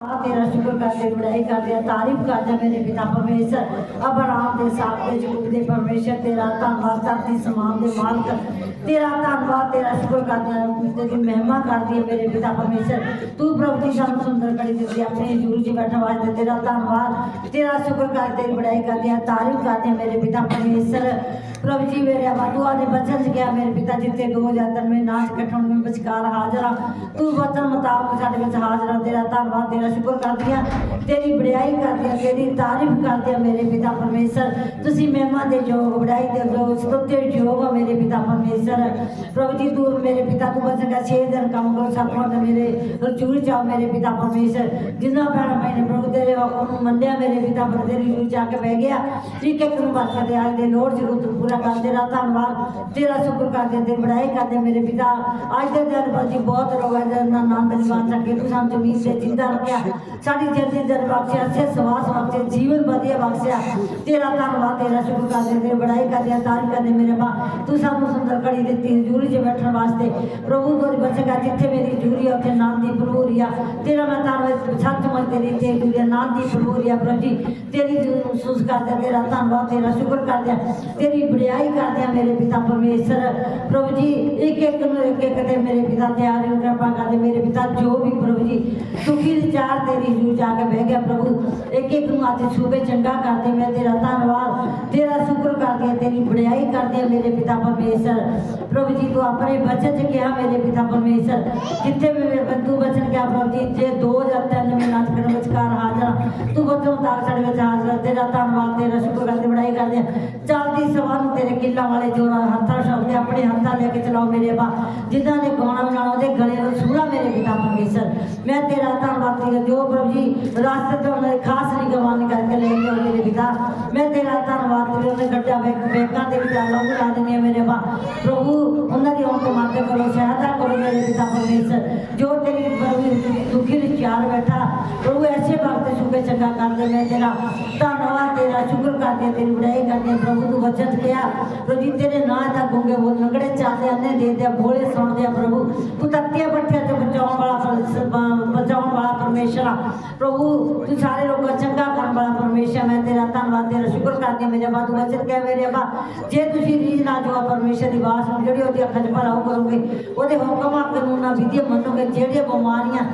ਆ ਤੇਰਾ ਸ਼ੁਕਰ ਕਰਦੇ ਬੜਾਈ ਕਰਦੇ ਆ, ਤਾਰੀਫ ਕਰਦੇ ਮੇਰੇ ਪਿਤਾ ਪਰਮੇਸ਼ਰ। ਅਬਰਾਮ ਦੇ ਸਾਥ ਦੇ ਜੁਗ ਦੇ ਪਰਮੇਸ਼ਰ, ਤੇਰਾ ਧੰਨਵਾਦ ਧਰਤੀ ਸਮਾਨ ਦੇ ਮਾਲਕ। ਤੇਰਾ ਧੰਨਵਾਦ, ਤੇਰਾ ਸ਼ੁਕਰ ਕਰਦੇ ਆ, ਤੇਰੀ ਮਹਿਮਾ ਕਰਦੀ ਹੈ ਮੇਰੇ ਪਿਤਾ ਪਰਮੇਸ਼ਰ। ਤੂੰ ਪ੍ਰਭੂ ਦੀ ਸਾਨੂੰ ਸੁੰਦਰ ਕੜੀ ਦਿੱਤੀ, ਆਪਣੇ ਜੂਰ ਜੀ ਬੈਠਣ ਵਾਸਤੇ ਤੇਰਾ ਧੰਨਵਾਦ। ਤੇਰਾ ਸ਼ੁਕਰ ਕਰਦੇ, ਤੇਰੀ ਬੜਾਈ ਕਰਦੇ ਆ, ਤਾਰੀਫ ਕਰਦੇ ਮੇਰੇ ਪਿਤਾ ਪਰਮੇਸ਼ਰ। ਪ੍ਰਭੂ ਜੀ ਮੇਰੇ ਆਵਾਜ਼ੋਂ ਦੇ ਬਚਨ ਚ ਗਿਆ ਮੇਰੇ ਪਿਤਾ ਜਿੱਤੇ ਦੋ ਜਾਤਰ ਮੇ ਨਾਚ ਕਟਣ ਮੇ ਵਿਚਕਾਰ ਹਾਜ਼ਰ ਆ। ਤੂੰ ਵਚਨ ਮੁਤਾਬਕ ਸਾਡੇ ਵਿੱਚ ਹਾਜ਼ਰਾਂ ਤੇਰਾ ਧੰਨਵਾਦ, ਤੇਰਾ ਸ਼ੁਕਰ ਕਰਦੀ ਆ, ਤੇਰੀ ਵਡਿਆਈ ਕਰਦੀ ਆ, ਤੇਰੀ ਤਾਰੀਫ ਕਰਦੀ ਆ ਮੇਰੇ ਪਿਤਾ ਪਰਮੇਸ਼ਰ। ਤੁਸੀਂ ਮਹਿਮਾ ਦੇ ਯੋਗ ਬੜਾਈ ਦੇ ਯੋਗ ਸਤੁੱਤੇ ਯੋਗ ਆ ਮੇਰੇ ਪਿਤਾ ਪਰਮੇਸ਼ਰ। ਪ੍ਰਭੂ ਜੀ, ਤੂੰ ਮੇਰੇ ਪਿਤਾ ਤੂੰ ਬਚਨ ਦਾ ਛੇ ਦਿਨ ਕੰਮ ਕਰੋ ਸਤਵਾਂ ਤੇ ਮੇਰੇ ਰਜੂਰ ਚਾਓ ਮੇਰੇ ਪਿਤਾ ਪਰਮੇਸ਼ਰ। ਜਿੰਨਾ ਭੈਣ ਮੈਨੇ ਪ੍ਰਭੂ ਤੇਰੇ ਹੁਕਮ ਨੂੰ ਮੰਨਿਆ, ਮੇਰੇ ਪਿਤਾ ਪਰ ਤੇਰੀ ਰਜੂਰ ਕੇ ਬਹਿ ਗਿਆ। ਠੀਕ ਹੈ ਕਿਨੂੰ ਬਾਤ ਕਰਦੇ ਅੱਜ ਦੇ ਲੋੜ ਜ਼ਰੂਰਤ ਪੂਰਾ ਕਰ ਤੇਰਾ ਧੰਨਵਾਦ। ਤੇਰਾ ਸ਼ੁਕਰ ਕਰਦੇ ਤੇ ਬੜਾਈ ਕਰਦੇ ਮੇਰੇ ਪਿਤਾ। ਅੱਜ ਦੇ ਦਿਨ ਬਾਜੀ ਬਹੁਤ ਲੋਕ ਹੈ ਨਾਮ ਨਹੀਂ ਸਕੇ ਤੂੰ ਸਾਨੂੰ ਜ਼ਮੀਨ ਤੇ ਜਿੰਦਾ ਰੱਖਿਆ। ਸਾਡੀ ਜਿੰਦਗੀ ਦਰ ਬਖਸ਼ਿਆ ਸੇ ਸਵਾਸ ਬਖਸ਼ਿਆ ਜੀਵਨ ਵਧੀਆ ਬਖਸ਼ਿਆ। ਤੇਰਾ ਧੰਨਵਾਦ ਤੇਰਾ ਸ਼ੁਕਰ ਕਰਦੇ ਤੇ ਬੜਾਈ ਕਰਦੇ ਤਾਰੀਫ ਕਰਦੇ ਮੇਰੇ ਬਾ ਤੂੰ ਸਾਨੂੰ ਸੁੰਦਰ ਕੜੀ ਦਿੱਤੀ ਹਜ਼ੂਰੀ 'ਚ ਬੈਠਣ ਵਾਸਤੇ। ਪ੍ਰਭੂ ਤੋਰੀ ਬਚੇਗਾ ਜਿੱਥੇ ਮੇਰੀ ਹਜ਼ੂਰੀ ਆ ਉੱਥੇ ਨਾਮ ਦੀ ਪ੍ਰਭੂਰੀ ਆ। ਤੇਰਾ ਮੈਂ ਧੰਨਵਾਦ ਸੱਚ ਮਨ ਤੇਰੀ ਤੇ ਹਜ਼ੂਰੀ ਨਾਮ ਦੀ ਪ੍ਰਭੂਰੀ ਆ ਪ੍ਰਭੂ ਜੀ। ਤੇਰੀ ਮਹਿਸੂਸ ਕਰਦੇ ਆ, ਤੇਰਾ ਧੰਨਵਾਦ ਤੇਰਾ ਸ਼ੁਕਰ ਕਰਦੇ ਤੇਰੀ ਬੜਾਈ ਕਰਦੇ ਆ ਮੇਰੇ ਪਿਤਾ ਪਰਮੇਸ਼ਰ। ਪ੍ਰਭੂ ਜੀ ਇੱਕ ਇੱਕ ਨੂੰ ਇੱਕ ਇੱਕ ਤੇ ਮੇਰੇ ਪਿਤਾ ਤਿਆਰ ਹੋ ਕਿਰਪਾ ਕਰਦੇ, ਮੇਰੇ ਪਿਤਾ ਜੋ ਵੀ ਪ੍ਰਭੂ ਜੀ, ਦੁਖੀ ਵਿਚਾਰ ਤੇਰੀ ਹਜ਼ੂਰ ਜਾ ਕੇ ਬਹਿ ਗਿਆ ਪ੍ਰਭੂ। ਇੱਕ ਇੱਕ ਨੂੰ ਅੱਜ ਸੂਬੇ ਚੰਗਾ ਕਰਦੇ, ਮੈਂ ਤੇਰਾ ਧੰਨਵਾਦ, ਤੇਰਾ ਸ਼ੁਕਰ ਕਰਦੇ ਤੇਰੀ ਬੜਾਈ ਕਰਦੇ ਮੇਰੇ ਪਿਤਾ ਪਰਮੇਸ਼ਰ। ਪ੍ਰਭੂ ਜੀ, ਤੂੰ ਆਪਣੇ ਬਚਨ ਚ ਕਿਹਾ ਮੇਰੇ ਪਿਤਾ ਪਰਮੇਸ਼ਰ। ਜਿੱਥੇ ਵੀ ਮੇਰੇ ਬੰਦੂ ਬਚਨ ਕਿਹਾ ਪ੍ਰਭੂ ਜੀ ਜੇ ਦੋ ਜਾਂ ਤਿੰਨ ਵੀ ਨਾਚ ਕਰਨ ਵਿਚਕਾਰ ਹਾਜ਼ਰ ਤੂੰ ਬਚਨ ਦਾ ਸਾਡੇ ਵਿੱਚ ਹਾਜ਼ਰ ਆ। ਤੇਰਾ ਧੰਨਵਾਦ, ਤੇਰਾ ਸ਼ੁਕਰ ਕਰਦੇ ਬੜਾਈ ਕਰਦੇ ਆ ਚਲਦੀ ਸਭਾ ਨੂੰ ਤੇਰੇ ਕਿੱਲਾ ਵਾਲੇ ਜੋਰਾਂ ਹੱਥਾਂ ਸ਼ਬਦ ਆਪਣੇ ਹੱਥਾਂ ਲੈ ਕੇ ਚਲਾਓ ਮੇਰੇ ਬਾ ਜਿਨ੍ਹਾਂ ਨੇ ਗਾਣਾ ਬਣਾਉਣਾ ਉਹਦੇ ਗਲੇ ਨੂੰ ਸੂਰਾ ਮੇਰੇ ਪਿਤਾ ਪਰਮੇਸ਼ਰ ਮੈਂ ਤੇਰਾ ਧੰਨਵਾਦ ਕਰਦਾ ਜੋ ਪ੍ਰਭੂ ਜੀ ਰਾਸਤੇ ਤੋਂ ਉਹਨਾਂ ਦੀ ਖਾਸ ਨਿਗਵਾਨ ਕਰਕੇ ਲੈ ਕੇ ਆਓ ਮੇਰੇ ਪਿਤਾ ਮੈਂ ਤੇਰਾ ਧੰਨਵਾਦ ਕਰਦਾ ਉਹਨੇ ਗੱਡਾ ਬੇਕਾਂ ਦੇ ਵਿੱਚ ਲੋਕ ਲਾ ਦਿੰਦੀ ਆ ਮੇਰੇ ਬਾ ਪ੍ਰਭੂ ਉਹਨਾਂ ਦੀ ਆਉਣ ਤੋਂ ਮਾਤੇ ਕਰੋ ਸਹਾਇਤਾ ਕਰੋ ਮੇਰੇ ਪਿਤਾ ਪਰਮੇਸ਼ਰ ਜੋ ਤੇਰੀ ਪ੍ਰਭੂ ਦੁਖੀ ਵਿੱਚ ਚਾਰ ਬੈਠਾ ਪ੍ਰਭੂ ਐਸੇ ਵਕਤ ਕਰਦੇ ਮੈਂ ਤੇਰਾ। ਧੰਨਵਾਦ ਤੇਰਾ, ਸ਼ੁਕਰ ਕਰਦੇ ਤੇਰੀ ਬੜਾਈ ਕਰਦੇ ਪ੍ਰਭੂ ਤੂੰ ਵਚਨ ਕਿਹਾ ਰੋਜੀ ਤੇਰੇ ਨਾਂ ਦਾ ਗੁੰਗੇ ਬੋਲ ਨਗੜੇ ਚਾਹਦੇ ਅੰਨੇ ਦੇ ਦੇ ਭੋਲੇ ਸੁਣਦੇ ਆ ਪ੍ਰਭੂ। ਤੂੰ ਤੱਤੀਆਂ ਬੱਠਿਆਂ ਤੋਂ ਬਚਾਉਣ ਪਰਮੇਸ਼ਰ ਪ੍ਰਭੂ, ਤੂੰ ਸਾਰੇ ਲੋਕਾਂ ਚੰਗਾ ਕਰਨ ਵਾਲਾ ਪਰਮੇਸ਼ਰ ਮੈਂ ਤੇਰਾ ਧੰਨਵਾਦ, ਤੇਰਾ ਸ਼ੁਕਰ ਕਰਦੀ ਹਾਂ। ਮੇਰੇ ਬਾਬਾ ਤੂੰ ਵਚਨ ਕਹਿ ਮੇਰੇ ਅੱਬਾ ਜੇ ਤੁਸੀਂ ਰੀਝ ਨਾਲ ਜੋ ਪਰਮੇਸ਼ਰ ਦੀ ਬਾਤ ਸੁਣ ਜਿਹੜੀ ਉਹਦੀ ਅੱਖਾਂ 'ਚ ਭਰਾਓ ਕਰੋਗੇ, ਉਹਦੇ ਹੁਕਮਾਂ ਕਾਨੂੰਨਾਂ ਵਿਧੀਆਂ ਮੰਨੋਗੇ, ਜਿਹੜੀਆਂ ਬਿਮਾਰੀਆਂ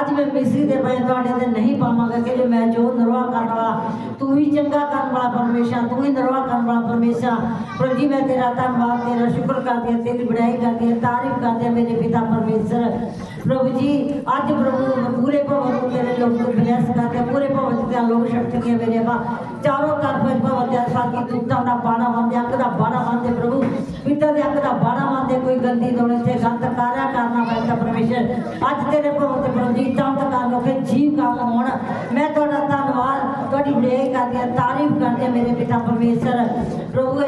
ਅੱਜ ਮੈਂ ਮਿਸਰੀ ਦੇ ਪਏ ਤੁਹਾਡੇ ਤੇ ਨਹੀਂ ਪਾਵਾਂਗਾ, ਕਿ ਮੈਂ ਜੋ ਨਿਰਵਾਹ ਕਰਨ ਵਾਲਾ, ਤੂੰ ਹੀ ਚੰਗਾ ਕਰਨ ਵਾਲਾ ਪਰਮੇਸ਼ਰ ਤੂੰ ਹੀ ਨਿਰਵਾਹ ਕਰਨ ਵਾਲਾ ਪਰਮੇਸ਼ਰ ਪ੍ਰਭੂ ਜੀ, ਮੈਂ ਤੇਰਾ ਧੰਨਵਾਦ, ਤੇਰਾ ਸ਼ੁਕਰ ਕਰਦੀ ਹਾਂ, ਤੇਰੀ ਬੜਾਈ ਕਰਦੀ ਹਾਂ, ਤਾਰੀਫ ਕਰਦੀ ਹਾਂ, ਮੇਰੇ ਪਿਤਾ ਪਰਮੇਸ਼ਰ। ਪ੍ਰਭੂ ਜੀ, ਅੱਜ ਪ੍ਰਭੂ ਪੂਰੇ ਭਵਨ ਨੂੰ ਤੇਰੇ ਲੋਕ ਬਲੈਸ ਕਰਦੇ ਪੂਰੇ ਭਵਨ ਤੇ ਲੋਕ ਸ਼ਕਤੀਆਂ ਮੇਰੇ ਬਾ ਚਾਰੋਂ ਤਰਫ ਭਵਨ ਦੇ ਸਾਥੀ ਦੂਤਾਂ ਦਾ ਬਾਣਾ ਮੰਦੇ ਅੱਗ ਦਾ ਬਾਣਾ ਮੰਦੇ ਪ੍ਰਭੂ। ਪਿਤਾ ਦੇ ਅੱਗ ਦਾ ਬਾਣਾ ਮੰਦੇ ਕੋਈ ਗੰਦੀ ਦੋਣੇ ਤੇ ਗੰਦ ਕਾਰਿਆ ਕਰਨਾ ਪੈਂਦਾ ਪਰਮੇਸ਼ਰ। ਅੱਜ ਤੇਰੇ ਭਵਨ ਤੇ ਪ੍ਰਭੂ ਜੀ ਚਮਤਕਾਰ ਲੋਕੇ ਜੀਵ ਕੰਮ ਹੋਣ। ਮੈਂ ਤੁਹਾਡਾ ਧੰਨਵਾਦ, ਤੁਹਾਡੀ ਬੜਾਈ ਕਰਦੀ ਤਾਰੀਫ ਕਰਦੇ ਮੇਰੇ ਪਿਤਾ ਪਰਮੇਸ਼ਰ। ਪ੍ਰਭੂ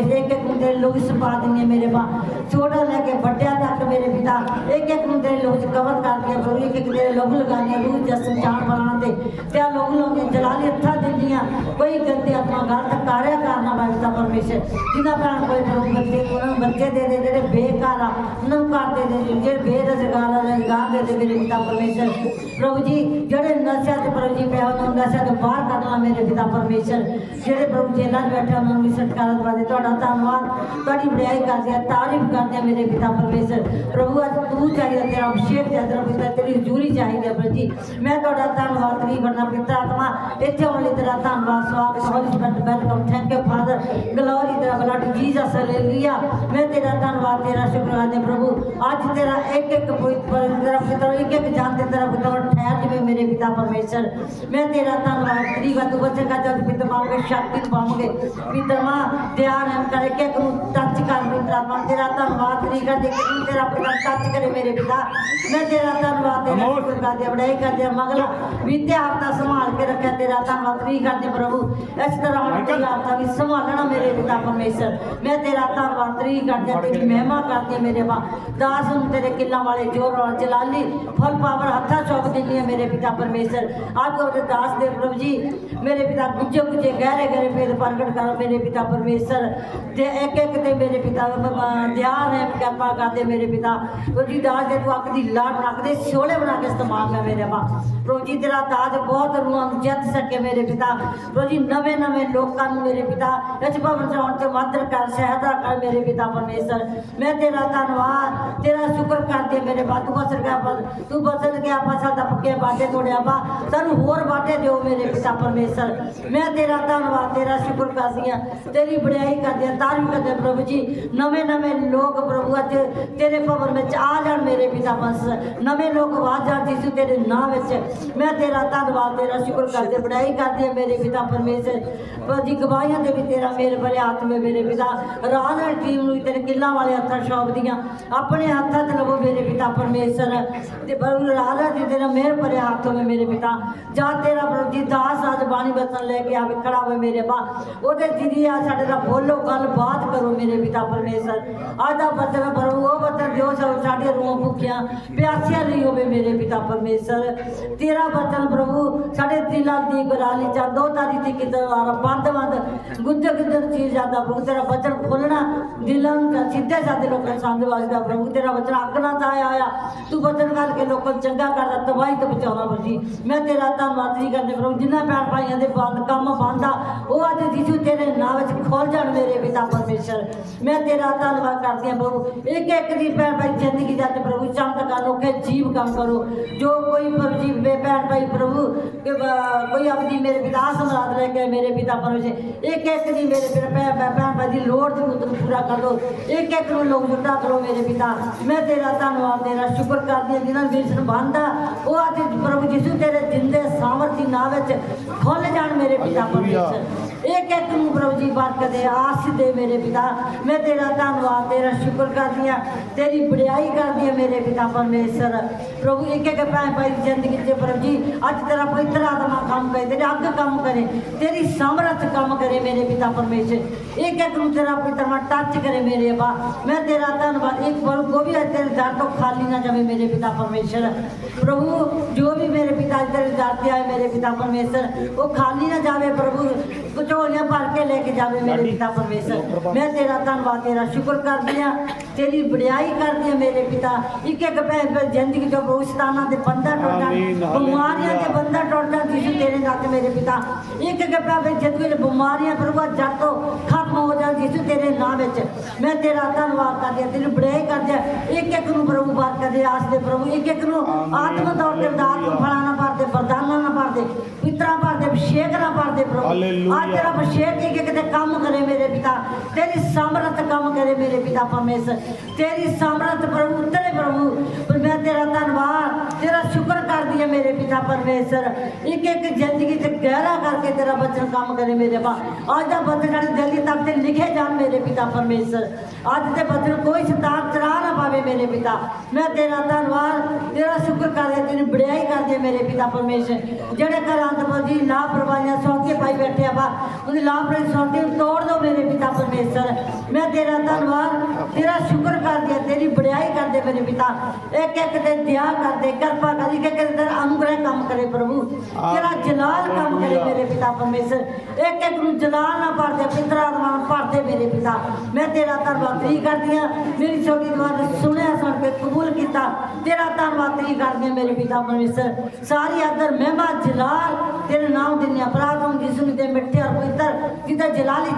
ਇੱਕ ਇੱਕ ਮੁੰਡੇ ਤੇਰੇ ਪਾ ਦਿੰਦੇ ਮੇਰੇ ਬਾ ਛੋਟਾ ਲੈ ਕੇ ਵੱਡਿਆਂ ਤੱਕ ਮੇਰੇ ਪਿਤਾ। ਇੱਕ ਇੱਕ ਮੁੰਡੇ ਤੇਰੇ ਕਵਰ ਕਰਦੀ ਹਾਂ ਇੱਕ ਇੱਕ ਤੇਰੇ ਲੋਕ ਲਗਾਉਂਦੇ ਰੂਹ ਜਸਨ ਜਾਣ ਬਣਾਉਂਦੇ ਤੇ। ਆ ਲੋਕ ਲਾਉਂਦੇ ਜਲਾਲੀ ਹੱਥਾਂ ਦਿੰਦੀਆਂ। ਕੋਈ ਗੰਦੇ ਆਪਣਾ ਗਲਤ ਕਾਰਿਆ ਕਰਨਾ ਮੈਂ ਪਰਮੇਸ਼ਰ। ਜਿਨ੍ਹਾਂ ਭੈਣ ਕੋਈ ਪ੍ਰਭੂ ਬੱਚੇ ਉਹਨਾਂ ਨੂੰ ਬੱਚੇ ਦੇ ਦੇ, ਜਿਹੜੇ ਬੇਕਾਰ ਆ, ਉਹਨਾਂ ਨੂੰ ਕਰ ਦੇ ਦੇ ਜਿਹੜੇ ਬੇਰੁਜ਼ਗਾਰ ਆ ਰੁਜ਼ਗਾਰ ਦੇ ਦੇ ਮੇਰੇ ਪਿਤਾ ਪਰਮੇਸ਼ਰ। ਪ੍ਰਭੂ ਜੀ, ਜਿਹੜੇ ਨਸ਼ਿਆਂ ਤੇ ਪ੍ਰਭੂ ਜੀ ਪਿਆ ਉਹਨਾਂ ਨਸ਼ਿਆਂ ਤੋਂ ਬਾਹਰ ਕੱਢਣਾ ਮੇਰੇ ਪਿਤਾ ਪਰਮੇਸ਼ਰ। ਜਿਹੜੇ ਪ੍ਰਭੂ ਜੇਲ੍ਹਾਂ 'ਚ ਬੈਠੇ ਉਹਨਾਂ ਨੂੰ ਵੀ ਛੁਟਕਾਰਾ ਦਵਾ ਦੇ। ਤੁਹਾਡਾ ਧੰਨਵਾਦ। ਤੁਹਾਡੀ ਵਡਿਆਈ ਕਰਦੇ ਆ ਤਾਰੀਫ ਕਰਦੇ ਆ ਮੇਰੇ ਪਿਤਾ ਪਰਮੇਸ਼ਰ, ਪ੍ਰਭੂ, ਅੱਜ ਤੂੰ ਚਾਹੀਦਾ, ਤੇਰਾ ਅਭਿਸ਼ੇਕ ਚਾਹੀਦਾ ਪਿਤਾ ਤੇਰੀ ਹਜ਼ੂਰੀ ਚਾਹੀਦੀ ਹੈ ਪ੍ਰਭੂ ਮੈਂ ਤੁਹਾਡਾ ਧੰਨਵਾਦ ਕਰੀ ਬਣਾ ਪਿਤਾ ਆਤਮਾ, ਇੱਥੇ ਆਉਣ ਲਈ ਤੇਰਾ ਧੰਨਵਾਦ, ਸਵਾਗਤ holy spirit welcome thank you father glory ਤੇਰਾ ਬਲੱਡ ਜੀਸਸ ਹਾਲੇਲੂਇਆ ਮੈਂ ਤੇਰਾ ਧੰਨਵਾਦ, ਤੇਰਾ ਸ਼ੁਕਰ ਪ੍ਰਭੂ। ਅੱਜ ਤੇਰਾ ਇੱਕ ਇੱਕ ਪਵਿੱਤਰ ਤੇਰਾ ਪਿਤਾ ਇੱਕ ਇੱਕ ਜਾਨ ਤੇ ਤੇਰਾ ਪਿਤਾ ਠਹਿਰ ਜਵੇ ਮੇਰੇ ਪਿਤਾ ਪਰਮੇਸ਼ਰ। ਮੈਂ ਤੇਰਾ ਧੰਨਵਾਦ ਕਰੀ ਵਾ ਤੂੰ ਬੱਚੇ ਕਾ ਜਦ ਪਿਤਾ ਪਾਉਂਗੇ ਸ਼ਕਤੀ ਪਾਉਂਗੇ ਪਿਤਾ ਮਾਂ, ਧਿਆਨ ਪ੍ਰਦਾਨ ਕਰੇ ਕਿ ਤੂੰ ਟੱਚ ਕਰ ਮੇਰੇ ਪ੍ਰਭਾ ਤੇਰਾ ਧੰਨਵਾਦ ਤੇਰੀ ਕਰ ਦੇ ਕਿ ਤੂੰ ਤੇਰਾ ਪ੍ਰਦਾਨ ਟੱਚ ਕਰੇ ਮੇਰੇ ਪਿਤਾ। ਮੈਂ ਤੇਰਾ ਧੰਨਵਾਦ ਤੇਰਾ ਸ਼ੁਕਰ ਕਰਦੇ ਬੜਾਈ ਕਰਦੇ ਮਗਲਾ ਵਿਦਿਆ ਆਪਦਾ ਸੰਭਾਲ ਕੇ ਰੱਖਿਆ ਤੇਰਾ ਧੰਨਵਾਦ ਤੇਰੀ ਕਰਦੇ ਪ੍ਰਭੂ। ਇਸ ਤਰ੍ਹਾਂ ਹੁਣ ਤੇਰਾ ਆਪਦਾ ਵੀ ਸੰਭਾਲਣਾ ਮੇਰੇ ਪਿਤਾ ਪਰਮੇਸ਼ਰ। ਮੈਂ ਤੇਰਾ ਧੰਨਵਾਦ ਤੇਰੀ ਕਰਦੇ ਤੇਰੀ ਮਹਿਮਾ ਕਰਦੇ ਮੇਰੇ ਬਾ ਦਾਸ ਹੁਣ ਤੇਰੇ ਕਿੱਲਾਂ ਵਾਲੇ ਜੋਰ ਔਰ ਜਲਾਲੀ ਫਲ ਪਾਵਰ ਹੱਥਾ ਚੌਕ ਦਿੰਦੀ ਹੈ ਮੇਰੇ ਪਿਤਾ ਪਰਮੇਸ਼ਰ। ਆਪ ਕੋ ਦਾਸ ਦੇ ਪ੍ਰਭੂ ਜੀ ਮੇਰੇ ਪਿਤਾ ਗੁੱਜੇ ਗੁੱਜੇ ਗਹਿਰੇ ਗਹਿਰੇ ਭੇਦ ਪ੍ਰਗਟ ਕਰੋ ਮੇਰੇ ਪਿਤਾ ਪਰਮੇਸ਼ਰ। ਤੇ ਇੱਕ ਇੱਕ ਤੇ ਮੇਰੇ ਪਿਤਾ ਦਿਆ ਹੈ ਕਿਰਪਾ ਕਰਦੇ ਮੇਰੇ ਪਿਤਾ। ਰੋਜੀ ਦਾਸ ਦੇ ਤੂੰ ਅੱਖ ਦੀ ਲਾਟ ਰੱਖਦੇ ਸਿਓਲੇ ਬਣਾ ਕੇ ਇਸਤੇਮਾਲ ਕਰ ਮੇਰੇ ਬਾ ਰੋਜੀ ਤੇਰਾ ਦਾਜ ਬਹੁਤ ਰੂਹਾਂ ਨੂੰ ਜਿੱਤ ਸਕੇ ਮੇਰੇ ਪਿਤਾ। ਰੋਜੀ ਨਵੇਂ ਨਵੇਂ ਲੋਕਾਂ ਨੂੰ ਮੇਰੇ ਪਿਤਾ ਵਿੱਚ ਭਵਨ ਚਾਉਣ ਤੇ ਮਾਦਰ ਕਰ, ਸਹਾਇਤਾ ਕਰ ਮੇਰੇ ਪਿਤਾ ਪਰਮੇਸ਼ਰ। ਮੈਂ ਤੇਰਾ ਧੰਨਵਾਦ, ਤੇਰਾ ਸ਼ੁਕਰ ਕਰਦੇ ਮੇਰੇ ਬਾ ਤੂੰ ਬਸਰ ਗਿਆ ਤੂੰ ਬਸਰ ਗਿਆ, ਫਸਲ ਦਾ ਪੱਕੇ ਬਾਟੇ ਤੋੜਿਆ ਬਾ ਸਾਨੂੰ ਹੋਰ ਬਾਟੇ ਦਿਓ ਮੇਰੇ ਪਿਤਾ ਪਰਮੇਸ਼ਰ। ਮੈਂ ਤੇਰਾ ਧੰਨਵਾਦ, ਤੇਰਾ ਸ਼ੁਕਰ ਕਰਦੀ ਆ ਤੇਰੀ ਬੜਾਈ ਕਰਦੀ ਹਾਂ ਤਾਰੀਫ ਕਰਦੇ ਪ੍ਰਭੂ ਜੀ, ਨਵੇਂ ਨਵੇਂ ਲੋਕ ਪ੍ਰਭੂ ਅੱਜ ਤੇਰੇ ਭਵਨ ਵਿੱਚ ਆ ਜਾਣ ਮੇਰੇ ਪਿਤਾ ਬਸ। ਨਵੇਂ ਲੋਕ ਆ ਜਾਣ ਜਿਸੂ ਤੇਰੇ ਨਾਂ ਵਿੱਚ। ਮੈਂ ਤੇਰਾ ਧੰਨਵਾਦ, ਤੇਰਾ ਸ਼ੁਕਰ ਕਰਦੇ, ਬੜਾਈ ਕਰਦੀ ਹਾਂ ਮੇਰੇ ਪਿਤਾ ਪਰਮੇਸ਼ਰ। ਪ੍ਰਭੂ ਜੀ ਗਵਾਹੀਆਂ ਦੇ ਵੀ ਤੇਰਾ ਮੇਰ ਭਰੇ ਹੱਥ ਮੇਰੇ ਪਿਤਾ। ਰਾਜ ਟੀਮ ਨੂੰ ਤੇਰੇ ਕਿੱਲਾਂ ਵਾਲੇ ਹੱਥਾਂ ਸ਼ੌਪਦੀਆਂ ਆਪਣੇ ਹੱਥਾਂ ਤੇ ਲਵੋ ਮੇਰੇ ਪਿਤਾ ਪਰਮੇਸ਼ਰ। ਤੇ ਪ੍ਰਭੂ ਰਾਜਾ ਜੀ ਤੇਰਾ ਮੇਰ ਭਰੇ ਹੱਥ ਵਿੱਚ ਮੇਰੇ ਪਿਤਾ। ਜਾ ਤੇਰਾ ਪ੍ਰਭੂ ਜੀ, ਦਾਸ ਅੱਜ ਬਾਣੀ ਬਚਨ ਲੈ ਕੇ ਆਵੇ ਖੜਾ ਹੋਵੇ ਮੇਰੇ ਬਾ। ਉਹਦੇ ਜਿਹਦੀ ਆ ਸਾਡੇ ਨਾਲ ਬੋਲੋ ਗੱਲਬਾਤ ਕਰੋ ਮੇਰੇ ਪਿਤਾ ਪਰਮੇਸ਼ਰ। ਅੱਜ ਦਾ ਬਚਨ ਪ੍ਰਭੂ ਉਹ ਬਚਨ ਦਿਓ ਸੋ ਸਾਡੇ ਰੂਹਾਂ ਭੁੱਖੀਆਂ ਪਿਆਸੀਆਂ ਲਈ ਹੋਵੇ ਮੇਰੇ ਪਿਤਾ ਪਰਮੇਸ਼ਰ। ਤੇਰਾ ਬਚਨ ਪ੍ਰਭੂ, ਸਾਡੇ ਦਿਲਾਂ ਦੀ ਬਰਾਲੀ ਚ ਦੋ ਤਾਰੀ ਤੇ ਕਿਦਰ ਵਾਰ ਬੰਦ ਬੰਦ ਗੁੱਜਰ ਗੁੱਜਰ ਚੀਜ਼ ਜਾਂਦਾ ਪ੍ਰਭੂ, ਤੇਰਾ ਬਚਨ ਖੋਲਣਾ ਦਿਲਾਂ ਨੂੰ ਸਿੱਧੇ ਸਾਦੇ ਲੋਕਾਂ ਸੰਦ ਵਾਜਦਾ ਪ੍ਰਭੂ, ਤੇਰਾ ਬਚਨ ਅੱਗ ਨਾ ਤਾਂ ਆਇਆ ਹੋਇਆ। ਤੂੰ ਬਚਨ ਕਰਕੇ ਲੋਕਾਂ ਨੂੰ ਚੰਗਾ ਕਰਦਾ, ਤਬਾਹੀ ਤੋਂ ਬਚਾਉਣਾ ਪ੍ਰਭੂ ਮੈਂ ਤੇਰਾ ਧੰਨਵਾਦ ਨਹੀਂ ਕਰਦੇ ਪ੍ਰਭੂ, ਜਿੰਨਾ ਪੈਰ ਭਾਈਆਂ ਦੇ ਬੰਦ ਕੰਮ ਬੰਦਾ ਉਹ ਅੱਜ ਜਿਸੂ ਤੇਰੇ ਨਾਂ ਵਿੱਚ ਖੋਲ ਜਾਣ ਮੇਰੇ ਪਿਤਾ ਪਰਮੇਸ਼ਰ ਮੈਂ ਤੇਰਾ ਧੰਨਵਾਦ ਕਰਦੀ ਹਾਂ ਪ੍ਰਭੂ ਇੱਕ ਇੱਕ ਦੀ ਭੈਣ ਭਾਈ ਜ਼ਿੰਦਗੀ ਤੇ ਪ੍ਰਭੂ ਚਮਤਕਾਰ ਲੋਕੇ ਜੀਵ ਕੰਮ ਕਰੋ। ਜੋ ਕੋਈ ਪ੍ਰਭੂ ਜੀ ਭੈਣ ਭਾਈ ਪ੍ਰਭੂ ਕੋਈ ਆਪਣੀ ਮੇਰੇ ਪਿਤਾ ਸਮਰਾਤ ਰਹਿ ਕੇ ਮੇਰੇ ਪਿਤਾ ਪਰਮੇਸ਼ਰ ਇੱਕ ਇੱਕ ਦੀ ਮੇਰੇ ਭੈਣ ਭੈਣ ਭਾਈ ਦੀ ਲੋੜ ਦੀ ਉਤਰ ਪੂਰਾ ਕਰ ਦੋ। ਇੱਕ ਇੱਕ ਨੂੰ ਲੋਕ ਜੁਟਾ ਕਰੋ ਮੇਰੇ ਪਿਤਾ। ਮੈਂ ਤੇਰਾ ਧੰਨਵਾਦ ਤੇਰਾ ਸ਼ੁਕਰ ਕਰਦੀ ਹਾਂ ਜਿਨ੍ਹਾਂ ਨੂੰ ਬੰਦਾ ਉਹ ਅੱਜ ਪ੍ਰਭੂ ਜਿਸੂ ਤੇਰੇ ਜਿੰਦੇ ਸਾਮਰਥੀ ਨਾਂ ਵਿੱਚ ਖੁੱਲ ਜਾਣ ਮੇਰੇ ਪਿਤਾ ਪਰਮੇਸ਼ਰ ਇੱਕ ਇੱਕ ਨੂੰ ਪ੍ਰਭੂ ਜੀ ਬਰਕਤ ਦੇ ਆਸ ਦੇ ਮੇਰੇ ਪਿਤਾ ਮੈਂ ਤੇਰਾ ਧੰਨਵਾਦ ਤੇਰਾ ਸ਼ੁਕਰ ਕਰਦੀ ਹਾਂ ਤੇਰੀ ਬੜਾਈ ਕਰਦੀ ਹਾਂ ਮੇਰੇ ਪਿਤਾ ਪਰਮੇਸ਼ਰ ਪ੍ਰਭੂ ਇੱਕ ਇੱਕ ਭੈਣ ਭਾਈ ਦੀ ਜ਼ਿੰਦਗੀ 'ਚ ਪ੍ਰਭੂ ਜੀ ਅੱਜ ਤੇਰਾ ਪਵਿੱਤਰ ਆਤਮਾ ਕੰਮ ਕਰੇ ਤੇਰੇ ਅੱਗ ਕੰਮ ਕਰੇ ਤੇਰੀ ਸਮਰੱਥ ਕੰਮ ਕਰੇ ਮੇਰੇ ਪਿਤਾ ਪਰਮੇਸ਼ਰ ਇੱਕ ਇੱਕ ਨੂੰ ਤੇਰਾ ਪਵਿੱਤਰ ਮਨ ਟੱਚ ਕਰੇ ਮੇਰੇ ਬਾ ਮੈਂ ਤੇਰਾ ਧੰਨਵਾਦ ਇੱਕ ਬਲ ਕੋ ਵੀ ਅੱਜ ਤੇਰੇ ਦਰ ਤੋਂ ਖਾਲੀ ਨਾ ਜਾਵੇ ਮੇਰੇ ਪਿਤਾ ਪਰਮੇਸ਼ਰ ਪ੍ਰਭੂ ਜੋ ਵੀ ਮੇਰੇ ਪਿਤਾ ਜੀ ਤੇਰੇ ਦਰ ਤੇ ਆਏ ਮੇਰੇ ਪਿਤਾ ਪਰਮੇਸ਼ਰ ਉਹ ਖਾਲੀ ਨਾ ਜਾਵੇ ਪ੍ਰਭੂ ਕਚੋਲੀਆਂ ਭਰ ਕੇ ਲੈ ਕੇ ਜਾਵੇ ਮੇਰੇ ਪਿਤਾ ਪਰਮੇਸ਼ਰ ਮੈਂ ਤੇਰਾ ਧੰਨਵਾਦ ਤੇਰਾ ਸ਼ੁਕਰ ਕਰਦੀ ਹਾਂ। ਤੇਰੀ ਬੜਾਈ ਕਰਦੀ ਹਾਂ ਮੇਰੇ ਪਿਤਾ। ਇੱਕ ਇੱਕ ਭੈਣ ਜ਼ਿੰਦਗੀ ਤੋਂ ਬੋਸਤਾਨਾ ਦੇ ਬੰਦਾ ਟੁੱਟ ਬਿਮਾਰੀਆਂ ਦੇ ਬੰਦਾ ਟੁੱਟ ਜਿਸ ਤੇਰੇ ਨਾਲ ਮੇਰੇ ਪਿਤਾ। ਇੱਕ ਇੱਕ ਭੈਣ ਜ਼ਿੰਦਗੀ ਦੇ ਬਿਮਾਰੀਆਂ ਪ੍ਰਭੂ ਜੜ ਤੋਂ ਖਤਮ ਹੋ ਜਾਣ ਜਿਸ ਤੇਰੇ ਨਾਮ ਵਿੱਚ। ਮੈਂ ਤੇਰਾ ਧੰਨਵਾਦ ਕਰਦੀ ਹਾਂ ਤੇਰੀ ਬੜਾਈ ਕਰਦੀ ਹਾਂ। ਇੱਕ ਇੱਕ ਨੂੰ ਪ੍ਰਭੂ ਬਰਕਤ ਦੇ ਆਸ ਦੇ ਪ੍ਰਭੂ। ਇੱਕ ਇੱਕ ਨੂੰ ਆਤਮ ਤੌਰ ਤੇ ਦਾਤ ਨੂੰ ਫਲਾਂ ਨਾ ਭਰਦੇ ਵਰਦਾਨਾਂ ਨਾ ਭਰਦੇ ਪਿਤਰਾਂ ਭਰਦੇ ਨਾ ਭਰਦੇ ਪ੍ਰਭੂ। ਅੱਜ ਤੇਰਾ ਅਭਿਸ਼ੇਕ ਇੱਕ ਇੱਕ ਤੇ ਕੰਮ ਕਰੇ ਮੇਰੇ ਪਿਤਾ ਤੇਰੀ ਸਮਰੱਥ ਕੰਮ ਕਰੇ ਮੇਰੇ ਪਿਤਾ ਪਰਮੇਸ਼ਰ। ਤੇਰੀ ਸਮਰੱਥ ਪ੍ਰਭੂ ਉਤਰੇ ਪ੍ਰਭੂ। ਪਰ ਮੈਂ ਤੇਰਾ ਧੰਨਵਾਦ ਤੇਰਾ ਸ਼ੁਕਰ ਕਰਦੀ ਹਾਂ ਮੇਰੇ ਪਿਤਾ ਪਰਮੇਸ਼ਰ। ਇੱਕ ਇੱਕ ਜ਼ਿੰਦਗੀ ਤੇ ਗਹਿਰਾ ਕਰਕੇ ਤੇਰਾ ਬਚਨ ਕੰਮ ਕਰੇ ਮੇਰੇ ਬਾ ਅੱਜ ਦਾ ਬਚਨ ਸਾਡੇ ਦਿਲ ਤੱਕ ਤੇ ਲਿਖੇ ਜਾਣ ਮੇਰੇ ਪਿਤਾ ਪਰਮੇਸ਼ਰ। ਅੱਜ ਦੇ ਬਚਨ ਕੋਈ ਸ਼ੈਤਾਨ ਚਰਾ ਨਾ ਪਾਵੇ ਮੇਰੇ ਪਿਤਾ। ਮੈਂ ਤੇਰਾ ਧੰਨਵਾਦ ਤੇਰਾ ਸ਼ੁਕਰ ਕਰਦੀ ਤੇਰੀ ਬੜਾਈ ਕਰਦੀ ਮੇਰੇ ਪਿਤਾ ਪਰਮੇਸ਼ਰ। ਜਿਹੜੇ ਘਰਾਂ ਤੋਂ ਜੀ ਲਾਪਰਵਾਹੀਆਂ ਸੌਕੇ ਪਾਈ ਬੈਠੇ ਆ ਬਾ ਉਹਦੀ ਲਾਪਰਵਾਹੀ ਸੌਕੇ ਨੂੰ ਤੋੜ ਦੋ ਮੇਰੇ ਪਿਤਾ ਪਰਮੇਸ਼ਰ। ਮੈਂ ਤੇਰਾ ਧੰਨਵਾਦ ਤੇਰਾ ਸ਼ੁਕਰ ਕਰਦੀ ਹਾਂ ਤੇਰੀ ਬੜਾਈ ਕਰਦੇ ਮੇਰੇ ਪਿਤਾ। ਇੱਕ ਇੱਕ ਤੇ ਦਿਆ ਕਰਦੇ ਕਿਰਪਾ ਕਰੀ ਕਿ ਤੇਰਾ ਅਨੁਗ੍ਰਹ ਕੰਮ ਕਰੇ ਪ੍ਰਭੂ। ਤੇਰਾ ਜਲਾਲ ਕੰਮ ਕਰੇ ਮੇਰੇ ਪਿਤਾ ਪਰਮੇਸ਼ਰ। ਇੱਕ ਇੱਕ ਨੂੰ ਜਲਾਲ ਨਾ ਭਰਦੇ ਪਿਤਰਾ ਆਤਮਾ ਨਾਲ ਭਰਦੇ ਮੇਰੇ ਪਿਤਾ। ਮੈਂ ਤੇਰਾ ਧੰਨਵਾਦ ਤੇਰੀ ਕਰਦੀ ਹਾਂ। ਮੇਰੀ ਛੋਟੀ ਦੁਆ ਨੂੰ ਸੁਣਿਆ ਸੁਣ ਕੇ ਕਬੂਲ ਕੀਤਾ। ਤੇਰਾ ਧੰਨਵਾਦ ਤੇਰੀ ਕਰਦੀ ਹਾਂ ਮੇਰੇ ਪਿਤਾ ਪਰਮੇਸ਼ਰ। ਸਾਰੀ ਆਦਰ ਮਹਿਮਾ ਜਲਾਲ ਤੇਰੇ ਨਾਮ ਦਿੰਦੇ ਅਪਰਾਧ ਨੂੰ ਜਿਸ ਨੂੰ ਤੇ ਮਿੱਠੇ ਔਰ ਪਵਿੱਤਰ ਜਿਹਦਾ ਜਲਾਲੀ